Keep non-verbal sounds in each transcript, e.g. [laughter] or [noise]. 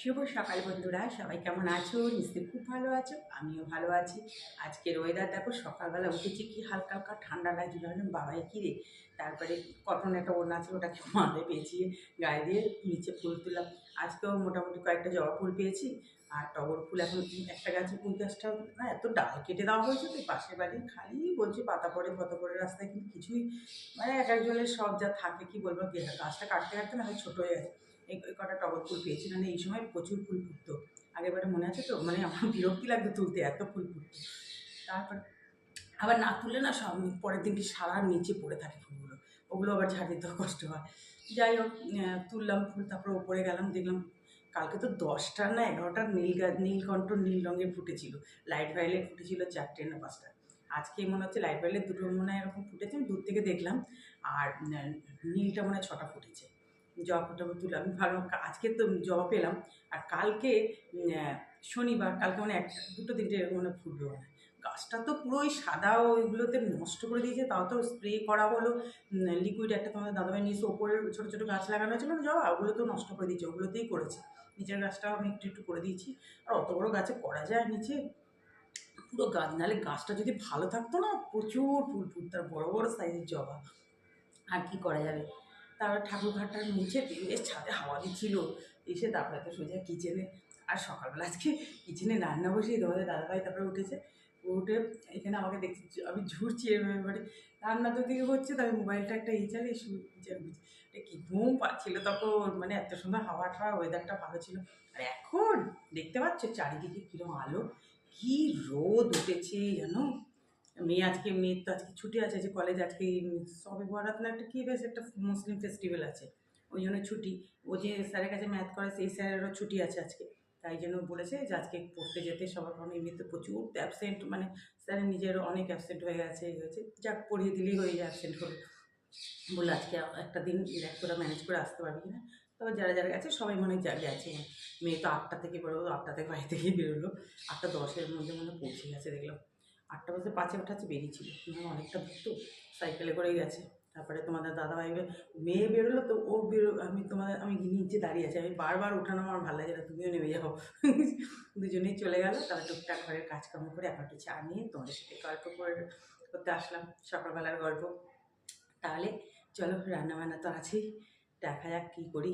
শুভ সকাল বন্ধুরা, সবাই কেমন আছো? নিশ্চয়ই খুব ভালো আছো, আমিও ভালো আছি। আজকের ওয়েদার দেখো, সকালবেলা উঠেছি কি হালকা হালকা ঠান্ডা লাগছে ভাবলাম বাবাই কী রে? তারপরে কটন একটা ওড়না আছে ওটাকে মাথায় পেঁচিয়ে গায়ে দিয়ে নিচে ফুল তুললাম। আজকেও মোটামুটি কয়েকটা জবা ফুল পেয়েছি, আর টগর ফুল এখন একটা গাছে ফুল গাছটা, না, এত ডাল কেটে দেওয়া হয়েছে তো, পাশের বাড়ি খালি বলছে পাতা পড়ে, ফতা পড়ে রাস্তায়, কিন্তু কিছুই মানে এক একজনের সব যা থাকে, কি বলব গাছটা কাটতে কাটতে না হয় ছোটো হয়ে গেছে। এই কটা টগর ফুল পেয়েছি। মানে এই সময় প্রচুর ফুল ফুটতো। আগেরবারে মনে আছে তো? মানে আমার বিরক্তি লাগতো তুলতে, এত ফুল ফুটতো। তারপর আবার না তুললে না সব পরের দিনকে সারা নিচে পড়ে থাকে ফুলগুলো। ওগুলো আবার ঝাড় দিতেও কষ্ট হয়। যাই হোক তুললাম ফুল, তারপরে ওপরে গেলাম, দেখলাম কালকে তো দশটা না এগারোটা নীল নীলকণ্ঠ নীল রঙের ফুটেছিল। লাইট ভায়োলেট ফুটেছিল চারটে না পাঁচটা। আজকে মনে হচ্ছে লাইট ভায়োলেট দুটো মনে হয় এরকম ফুটেছে, আমি দূর থেকে দেখলাম। আর নীলটা মনে হয় ছটা ফুটেছে। জবা ফটো তুলে, আমি ভালো আজকে তো জবা পেলাম, আর কালকে শনিবার, কালকে মানে একটা দুটো তিনটে এরকম মানে ফুটবে মানে। গাছটা তো পুরোই সাদা ওইগুলোতে নষ্ট করে দিয়েছে, তাও তো স্প্রে করা হলো। লিকুইড একটা তোমাদের দাদাভাই নিয়েছে ওপরের ছোটো ছোটো গাছ লাগানো ছিল না জবা ওগুলো তো নষ্ট করে দিয়েছে, ওগুলোতেই করেছে। নিচের গাছটাও আমি একটু একটু করে দিয়েছি, আর অত বড়ো গাছে করা যায় নিচে। পুরো গাছ নাহলে গাছটা যদি ভালো থাকতো না, প্রচুর ফুল ফুটতো বড়ো বড়ো সাইজের জবা। আর কি করা যাবে? তারপর ঠাকুর ঘরটার নিচে বেশ ছাদে হাওয়া দিচ্ছিল। এসে তারপরে তো সোজা কিচেনে আর সকালবেলা আজকে কিচেনে রান্না বসিয়ে তোমাদের দাদাভাই তারপরে উঠেছে। উঠে এখানে আমাকে দেখছি, আমি ঝুরছি এবারে রান্না তো দিকে হচ্ছে তো আমি মোবাইলটা একটা চালিয়ে শুনছি কি ঘুম পাচ্ছিল তখন? মানে এত সুন্দর হাওয়া ঠাওয়া ওয়েদারটা ভালো ছিল। আর এখন দেখতে পাচ্ছ চারিদিকে কীরকম আলো, কি রোদ উঠেছে জানো? মেয়ে আজকে মেয়ের তো আজকে ছুটি আছে, যে কলেজ আজকে সবে বরাত না একটা কী বেশ একটা মুসলিম ফেস্টিভ্যাল আছে, ওই জন্য ছুটি। ও যে স্যারের কাছে ম্যাথ করে সেই স্যারেরও ছুটি আছে আজকে। তাই জন্য বলেছে যে আজকে পড়তে যেতে সবার কারণে এমনিতে প্রচুর অ্যাবসেন্ট মানে স্যারের নিজের অনেক অ্যাবসেন্ট হয়ে গেছে হয়েছে। যাক, পড়িয়ে দিলেই হয়ে যায় অ্যাবসেন্ট হলে। বলে আজকে একটা দিন দেখ তোরা ম্যানেজ করে আসতে পারবি না তবে যারা যারা গেছে, সবাই মনে হয় গেছে মেয়ে তো আটটা থেকে বেরোলো আটটা থেকে বাড়ি থেকে বেরোলো। আটটা দশের মধ্যে মনে হয় পৌঁছে গেছে, দেখলাম। আটটা বাজে পাঁচে ওঠাচ্ছে বেরিয়েছিল। অনেকটা তো সাইকেলে করেই গেছে। তারপরে তোমাদের দাদা ভাই মেয়ে বেরোলো, তো ও বেরো, আমি তোমাদের, আমি নিচে দাঁড়িয়ে আছি। আমি বারবার ওঠানো আমার ভালো লাগে না, তুমিও নেমে যাও। দুজনেই চলে গেল, তারপরে টুকটাক ঘরের কাজকর্ম করে এখন একটু চা নিয়ে তোমাদের সাথে গল্প করে, করতে আসলাম, সকালবেলার গল্প। তাহলে চলো, রান্নাবান্না তো আছেই, দেখা যাক কী করি।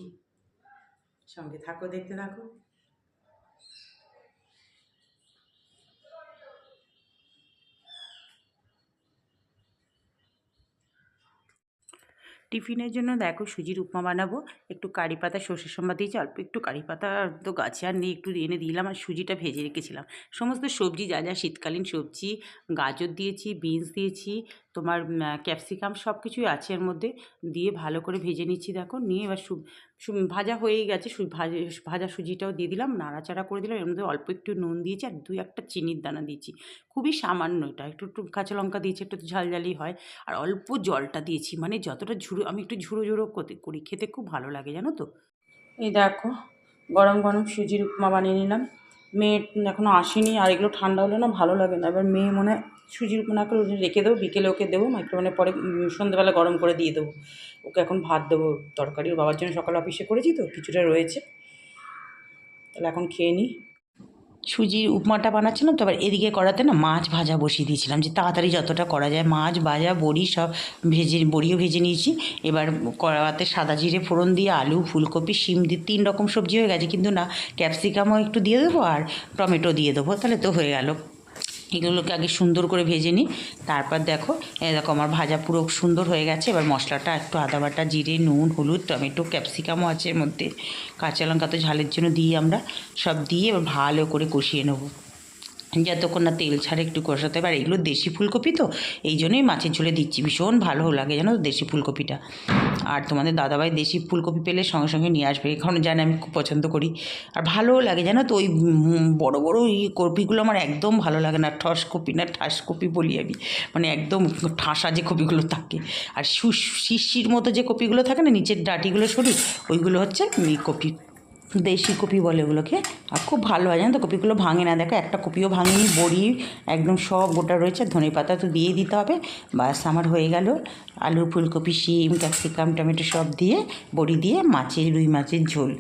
সঙ্গে থাকো, দেখতে থাকো। টিফিনের জন্য দেখো সুজির উপমা বানাবো, একটু কারি পাতা, সর্ষের সম্বা দিয়েছি অল্প একটু কারি পাতা তো গাছে আর নেই, একটু এনে দিলাম আর সুজিটা ভেজে রেখেছিলাম। সমস্ত সবজি যা যা শীতকালীন সবজি, গাজর দিয়েছি, বিনস দিয়েছি তোমার ক্যাপসিকাম সব কিছুই আছে এর মধ্যে। দিয়ে ভালো করে ভেজে নিচ্ছি দেখো। নিয়ে এবার ভাজা হয়েই গেছে। ভাজা সুজিটাও দিয়ে দিলাম, নাড়াচাড়া করে দিলাম। এর মধ্যে অল্প একটু নুন দিয়েছি আর দুই একটা চিনির দানা দিয়েছি। খুবই সামান্য এটা। একটু একটু কাঁচা লঙ্কা দিয়েছি, একটু ঝালঝালি হয়। আর অল্প জলটা দিয়েছি। মানে যতটা ঝুড়ো, আমি একটু ঝুড়ো ঝুড়ো করতে- করি। খেতে খুব ভালো লাগে, জানো তো? এই দেখো, গরম গরম সুজির উপমা বানিয়ে নিলাম। মেয়ে এখনও আসেনি, আর এগুলো ঠান্ডা হলে না ভালো লাগে না। এবার মেয়ে মনে হয় সুজির উপমা করে রেখে দেবো, বিকেলে ওকে দেবো মাইক্রোওভেনে পরে সন্ধ্যেবেলা গরম করে দিয়ে দেবো। ওকে এখন ভাত দেবো তরকারি, ওর বাবার জন্য সকাল অফিসে করেছি তো, কিছুটা রয়েছে। তাহলে এখন খেয়ে নিই সুজির উপমাটা বানাচ্ছিলাম, তো আবার এদিকে করাতে না মাছ ভাজা বসিয়ে দিয়েছিলাম, যে তাড়াতাড়ি যতটা করা যায়, মাছ, ভাজা, বড়ি সব ভেজে, বড়িও ভেজে নিয়েছি। এবার করাতে সাদা জিরে ফোড়ন দিয়ে আলু, ফুলকপি, শিম দিয়ে তিন রকম সবজি হয়ে গেছে, কিন্তু না, ক্যাপসিকামও একটু দিয়ে দেবো আর টমেটো দিয়ে দেবো, তাহলে তো হয়ে গেল। এগুলোকে আগে সুন্দর করে ভেজে নিই। তারপর দেখো দেখো আমার ভাজা পুরো সুন্দর হয়ে গেছে। এবার মশলাটা, একটু আদা বাটা, জিরে, নুন, হলুদ, টমেটো, ক্যাপসিকামও আছে এর মধ্যে। কাঁচা লঙ্কা তো ঝালের জন্য দিই আমরা। সব দিয়ে এবার ভালো করে কষিয়ে নেব। যতক্ষণ না তেল ছাড়ে একটু কষাতে পারে। এগুলো দেশি ফুলকপি তো, এই জন্যই মাছের ঝোলে দিচ্ছি। ভীষণ ভালো লাগে জানো দেশি ফুলকপিটা। আর তোমাদের দাদাভাই দেশি ফুলকপি পেলে সঙ্গে সঙ্গে নিয়ে আসবে, এখন জানে আমি খুব পছন্দ করি। আর ভালোও লাগে জানো তো, ওই বড় বড় এই কপিগুলো আমার একদম ভালো লাগে না, ঠস কপি না ঠাস কপি বলি আমি। মানে একদম ঠাসা যে কপিগুলো থাকে। আর শিশির মতো যে কপিগুলো থাকে না, নিচের ডাটিগুলো সরু, ওইগুলো হচ্ছে কপি দেশি কপি বলে ওগুলোকে। আর খুব ভালো হয়, জানো তো? কপিগুলো ভাঙে না। দেখো, একটা কপিও ভাঙেনি, বড়ি একদম সব গোটা রয়েছে। ধনে পাতা তো দিয়েই দিতে হবে। বাস, আমার হয়ে গেল। আলু, ফুলকপি, শিম, ক্যাপসিকাম, টমেটো সব দিয়ে, বড়ি দিয়ে মাছের, রুই মাছের ঝোল।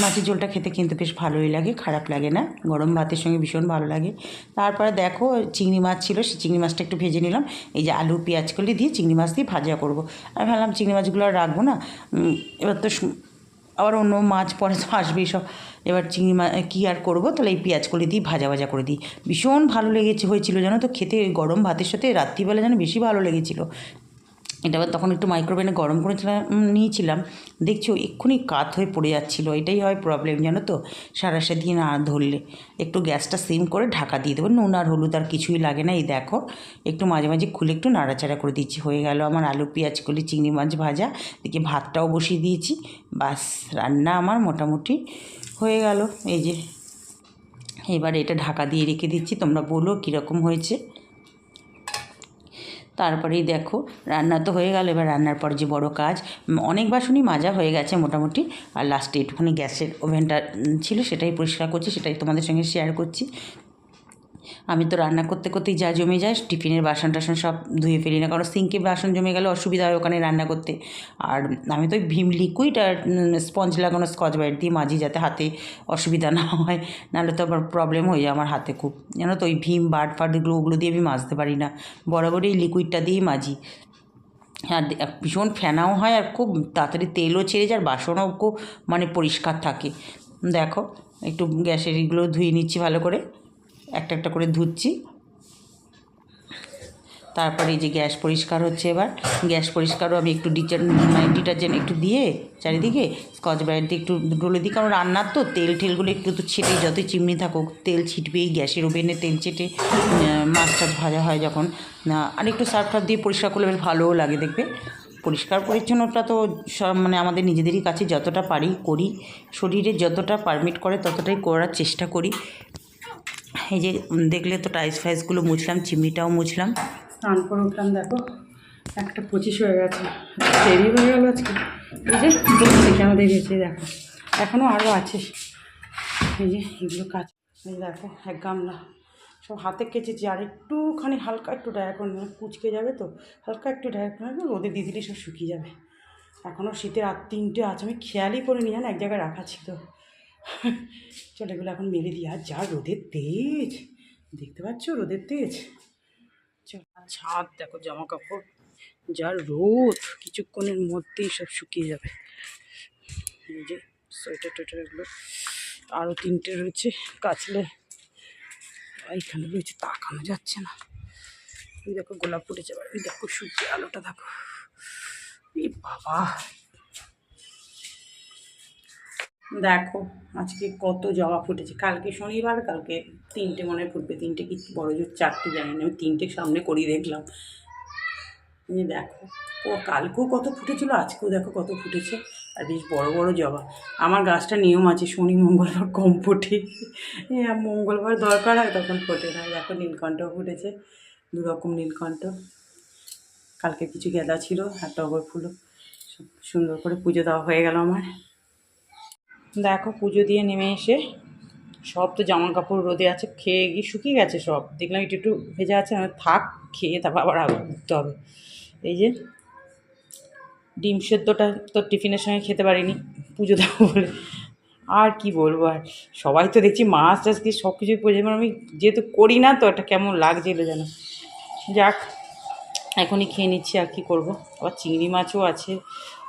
মাছের ঝোলটা খেতে কিন্তু বেশ ভালোই লাগে, খারাপ লাগে না। গরম ভাতের সঙ্গে ভীষণ ভালো লাগে। তারপরে দেখো, চিংড়ি মাছ ছিল, সেই চিংড়ি মাছটা একটু ভেজে নিলাম। এই যে আলু, পেঁয়াজ কলি দিয়ে চিংড়ি মাছ দিয়ে ভাজা করব। আমি ভাবলাম চিংড়ি মাছগুলো আর রাখব না। এবার তো সু- আবার অন্য মাছ পরে তো আসবেই সব। এবার চিংড়ি মাছ কী আর করব? তাহলে এই পেঁয়াজ করে দিই, ভাজা ভাজা করে দিই। ভীষণ ভালো লেগেছে হয়েছিল, জানো তো? খেতে গরম ভাতের সাথে রাত্রিবেলা যেন বেশি ভালো লেগেছিলো। এটা আবার তখন একটু মাইক্রোওভেনে গরম উম, নিয়েছিলাম। দেখছ এক্ষুনি কাত হয়ে পড়ে যাচ্ছিল। এটাই হয় প্রবলেম জানো তো? সারাশে দিয়ে না ধরলে। একটু গ্যাসটা সিম করে ঢাকা দিয়ে দেবো। নুন আর হলুদ আর কিছুই লাগে না। এই দেখো একটু মাঝে মাঝে খুলে একটু নাড়াচাড়া করে দিচ্ছি। হয়ে গেল আমার আলু পেঁয়াজ কলি চিংড়ি মাছ ভাজা। দেখি ভাতটাও বসিয়ে দিয়েছি। বাস রান্না আমার মোটামুটি হয়ে গেল। এই যে এবার এটা ঢাকা দিয়ে রেখে দিচ্ছি। তোমরা বলো কীরকম হয়েছে। তারপরেই দেখো, রান্না তো হয়ে গেল। এবার রান্নার পর যে বড় কাজ অনেক বাসনই মাজা হয়ে গেছে মোটামুটি। আর লাস্টে একটুখানি গ্যাসের ওভেনটা ছিল, সেটাই পরিষ্কার করছি, সেটাই তোমাদের সঙ্গে শেয়ার করছি। আমি তো রান্না করতে করতেই যা জমে যায়, টিফিনের বাসন টাসন সব ধুয়ে ফেলি না, কারণ সিঙ্কে বাসন জমে গেলে অসুবিধা হয় ওখানে রান্না করতে। আর আমি তো ভীম লিকুইড আর স্পঞ্জ লাগানো স্কচ ব্রাইট দিয়ে মাজি যাতে হাতে অসুবিধা না হয়, নাহলে তো আবার প্রবলেম হয়ে যায় আমার হাতে খুব। জানো তো ওই ভীম ফার্ড এগুলো, ওগুলো দিয়ে আমি মাজতে পারি না, বরাবরই লিকুইডটা দিয়েই মাজি। আর ভীষণ ফেনাও হয় আর খুব তাড়াতাড়ি তেলও ছেড়ে যায় আর বাসনও খুব মানে পরিষ্কার থাকে। দেখো, একটু গ্যাসের এগুলো ধুয়ে নিচ্ছি ভালো করে। একটা একটা করে ধুচ্ছি। তারপরে এই যে গ্যাস পরিষ্কার হচ্ছে এবার। গ্যাস পরিষ্কারও আমি একটু মানে ডিটারজেন্ট একটু দিয়ে চারিদিকে স্কচ ব্রাইট দিয়ে একটু ডলে দিই। কারণ রান্নার তো তেল টেলগুলো একটু তো ছিটে যতই চিমনি থাকুক, তেল ছিটবেই, গ্যাসের ওভেনে তেল ছেটে মাছ টাছ ভাজা হয় যখন। আর একটু সার্ফ টার্ফ দিয়ে পরিষ্কার করলে বেশ ভালোও লাগে দেখবে। পরিষ্কার পরিচ্ছন্নতা তো সব মানে আমাদের নিজেদেরই কাছে যতটা পারি করি। শরীরে যতটা পারমিট করে ততটাই করার চেষ্টা করি। এই যে দেখলে তো টাইস ফাইসগুলো মুছলাম চিমনিটাও মুছলাম। স্নান করে উঠলাম, দেখো, একটা পঁচিশ হয়ে গেছে। দেরি হয়ে গেল আজকে। এই যে, দেখছি কেন হচ্ছে দেখো। এখনও আরও আছে। এই যে, এগুলো কাজ দেখো, এক গামলা। সব হাতে কেচেছি, আর একটুখানি হালকা একটু ডায়া করে নেবে কুচকে যাবে তো, হালকা একটু ডায়া করে নেবে রোদে দিয়ে দিলে সব শুকিয়ে যাবে। এখনও শীতের আর তিনটে আছে, আমি খেয়ালই করে নিয়ে এক জায়গায় রাখা ছিল। চলো এগুলো এখন মেরে দিই, আর যা রোদের তেজ। দেখতে পাচ্ছ রোদের তেজ? ছাদ দেখো জামা কাপড় যা রোদ, কিছুক্ষণের মধ্যেই সব শুকিয়ে যাবে। এই যে সোয়েটার টোয়েটার এগুলো আরও তিনটে রয়েছে কাচলে। এইখানে রয়েছে, তাকানো যাচ্ছে না। এই দেখো গোলাপ ফুটেছে এই দেখো সূর্যের আলোটা, দেখো। এই বাবা! দেখো, আজকে কত জবা ফুটেছে। কালকে শনিবার, কালকে তিনটে মনে ফুটবে। তিনটে কি বড় জোর, চারটে জানি না আমি তিনটে সামনে করিয়ে দেখলাম। দেখো, ও কালকেও কত ফুটেছিল, আজকেও দেখো কত ফুটেছে। আর বেশ বড় বড় জবা। আমার গাছটা নিয়ম আছে, শনি মঙ্গলবার কম ফোটে মঙ্গলবার দরকার হয় তখন ফোটে না। দেখো, নীলকণ্ঠ ফুটেছে দু রকম নীলকণ্ঠ। কালকে কিছু গেঁদা ছিল, আর টগর ফুলও। সুন্দর করে পুজো দেওয়া হয়ে গেল আমার। দেখো পুজো দিয়ে নেমে এসে সব তো জামা কাপড় রোদে আছে, খেয়ে গিয়ে শুকিয়ে গেছে সব। দেখলাম একটু একটু ভেজা আছে, আমি থাক, খেয়ে তারপর আবার আবার উঠতে হবে। এই যে ডিম সেদ্ধটা তো টিফিনের সঙ্গে খেতে পারিনি, পুজো দেবো বলে। আর কি বলব আর, সবাই তো দেখছি মাছ টাছ দিয়ে সব কিছুই পুজো আমি যেহেতু করি না তো একটা কেমন লাগছিল যেন। যাক এখনই খেয়ে নিচ্ছি আর কি করব। আবার চিংড়ি মাছও আছে,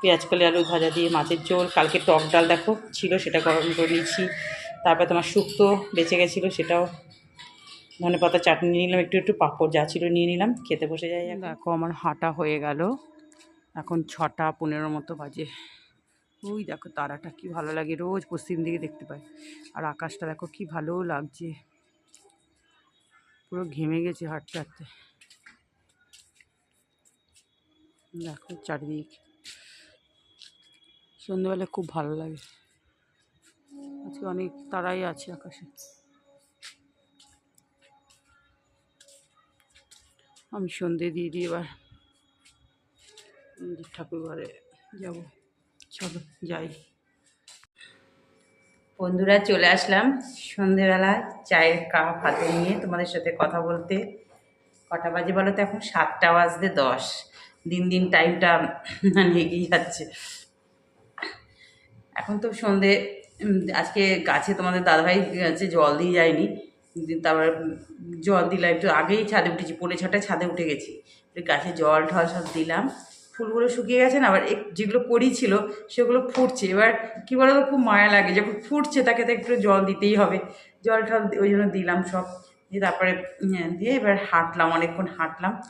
পেঁয়াজ কলে আলু ভাজা দিয়ে মাছের ঝোল। কালকে টক ডাল দেখো ছিল, সেটা গরম করে নিয়েছি। তারপর তোমার শুক্তো বেঁচে গেছিল, সেটাও ধনে পাতা চাটনি নিয়ে নিলাম, একটু একটু পাঁপড় যা ছিল নিয়ে নিলাম, খেতে বসে যাই দেখো আমার হাঁটা হয়ে গেল। এখন ছটা পনেরো মতো বাজে। ওই দেখো তারাটা কি ভালো লাগে, রোজ পশ্চিম দিকে দেখতে পাই। আর আকাশটা দেখো কি ভালো লাগছে। পুরো ঘেমে গেছে হাঁটতে হাঁটতে। দেখো চারিদিক। সন্ধ্যেবেলা খুব ভালো লাগে। আজকে অনেক তারাই আছে আকাশে। আমি সন্ধে দিয়ে দিয়ে এবার ঠাকুর ঘরে যাব। চলো, যাই। বন্ধুরা, চলে আসলাম সন্ধেবেলা চায়ের কাপ হাতে নিয়ে তোমাদের সাথে কথা বলতে। কটা বাজে বলো তো এখন? সাতটা বাজতে দশ। দিন দিন টাইমটা মানে এগিয়ে যাচ্ছে। এখন তো সন্ধে আজকে গাছে তোমাদের দাদাভাই গাছে জল দিয়ে যায়নি। তারপর জল দিলাম, একটু আগেই ছাদে উঠেছি, পৌনে ছটায় ছাদে উঠে গেছি। গাছে জল ঠল সব দিলাম। ফুলগুলো শুকিয়ে গেছে না, আবার যেগুলো করি ছিল, সেগুলো ফুটছে। এবার কী বলো তো খুব মায়া লাগে, যখন ফুটছে তাকে তো একটু জল দিতেই হবে। জল দি- ওই জন্য দিলাম সব। দিয়ে তারপরে দিয়ে এবার হাঁটলাম, অনেকক্ষণ হাঁটলাম।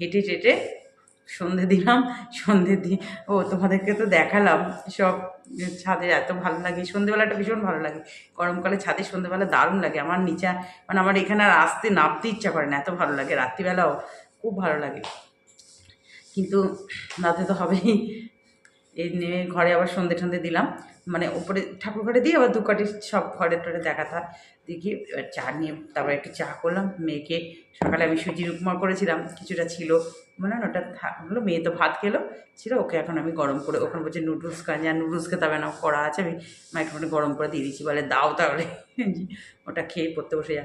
হেঁটে টেটে সন্ধে দিলাম, সন্ধে দিয়ে ও তোমাদেরকে তো দেখালাম, সব ছাদে এত ভালো লাগে, সন্ধেবেলাটা ভীষণ ভালো লাগে, গরমকালে ছাদে সন্ধেবেলা দারুণ লাগে, আমার নিচা মানে আমার এখানে আর আসতে নামতে ইচ্ছা করে না, এত ভালো লাগে, রাত্রিবেলাও খুব ভালো লাগে, কিন্তু নাতে তো হবেই এই নিয়ে ঘরে আবার সন্ধে টন্ধে দিলাম। মানে ওপরে ঠাকুর ঘরে দিয়ে আবার দু কাটি সব ঘরে টরে দেখাতে হয় দেখি এবার চা নিয়ে তারপর একটু চা করলাম। মেয়েকে সকালে আমি সুজির উপমা করেছিলাম, কিছুটা ছিল। মানে না, ওটা থাকল মেয়ে তো ভাত খেলো। ছিল, ওকে এখন আমি গরম করে, ওখানে বলছে, নুডলস কাজে আর নুডলস খেতে হবে না করা আছে, আমি মা একটুখানি গরম করে দিয়ে দিচ্ছি। বলে, দাও তাহলে। [laughs] ওটা খেয়ে পড়তে বসে যা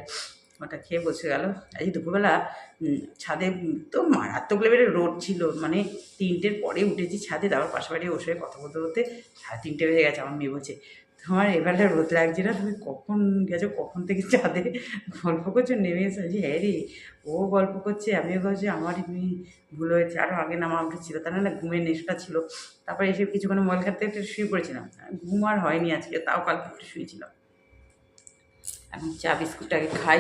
ওটা খেয়ে বসে গেল। আজ দুপুরবেলা ছাদে তো মারাত্মক লেভেলের রোদ ছিল মানে তিনটের পরে উঠেছি ছাদে তারপর পাশাপাশি বাড়ি বসে কথা বলতে বলতে সাড়ে তিনটে বেজে গেছে আমার মেয়ে বলছে তোমার এবারে রোদ লাগছে না তুমি কখন গেছো কখন থেকে ছাদে? গল্প করছ নেমে এসে বলছি, হ্যাঁ রে ও গল্প করছে আমিও বলছি আমার ভুল হয়েছে আরও আগে নামা উঠেছিল তার না ঘুমের নেশাটা ছিল। তারপরে এসে কিছুক্ষণ মোবাইল খাতে একটু শুয়ে পড়েছিলাম ঘুম আর হয়নি আজকে তাও কালকে একটু শুয়েছিলাম। এখন চা বিস্কুটটাকে খাই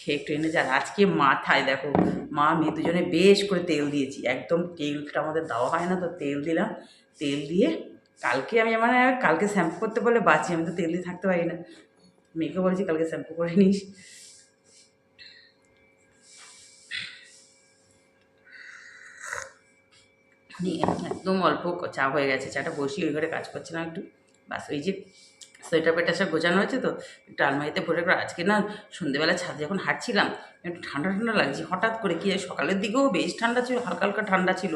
খেয়ে একটু এনে যার আজকে মাথায় দেখো, মা মেয়ে দুজনে বেশ করে তেল দিয়েছি। একদম তেলটা আমাদের দেওয়া হয় না, তো তেল দিলাম। তেল দিয়ে কালকে আমি মানে কালকে শ্যাম্পু করতে বলে বাঁচি, আমি তো তেল দিয়ে থাকতে পারি না। মেয়েকে বলছি কালকে শ্যাম্পু করে নিস। একদম অল্প চা হয়ে গেছে, চাটা বসি ওই ঘরে কাজ করছিলাম একটু। বাস, ওই যে সোয়েটার পেটা সব গোছানো হয়েছে তো? একটু আলমারিতে ভরে করে আজকে না সন্ধেবেলা ছাদে যখন হাঁটছিলাম, একটু ঠান্ডা ঠান্ডা লাগছে। হঠাৎ করে কি সকালের দিকেও বেশ ঠান্ডা ছিল, হালকা হালকা ঠান্ডা ছিল।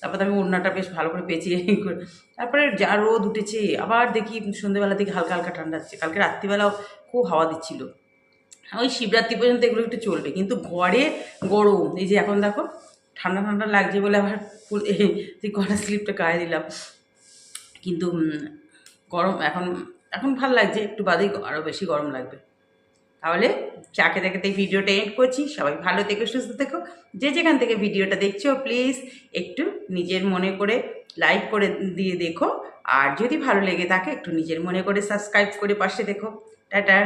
তারপর আমি ওড়নাটা বেশ ভালো করে পেঁচিয়ে [laughs] করে তারপরে যা রোদ উঠেছে, আবার দেখি সন্ধেবেলা দিকে হালকা হালকা ঠান্ডা হচ্ছে কালকে রাত্রিবেলাও খুব হাওয়া দিচ্ছিল। ওই শিবরাত্রি পর্যন্ত এগুলো একটু চলবে, কিন্তু ঘরে গরম। এই যে এখন দেখো, ঠান্ডা ঠান্ডা লাগছে বলে আবার [laughs] এই কটা স্লিপটা গায়ে দিলাম। কিন্তু গরম এখন এখন ভালো লাগছে, একটু বাদেই আরও বেশি গরম লাগবে। তাহলে চা খেতে খেতে ভিডিওটা এড করছি। সবাই ভালো থেকো, সুস্থ থেকো। যে যেখান থেকে ভিডিওটা দেখছ প্লিজ একটু নিজের মনে করে লাইক করে দিয়ে দেখো। আর যদি ভালো লেগে থাকে, একটু নিজের মনে করে সাবস্ক্রাইব করে পাশে দেখো। টাটা।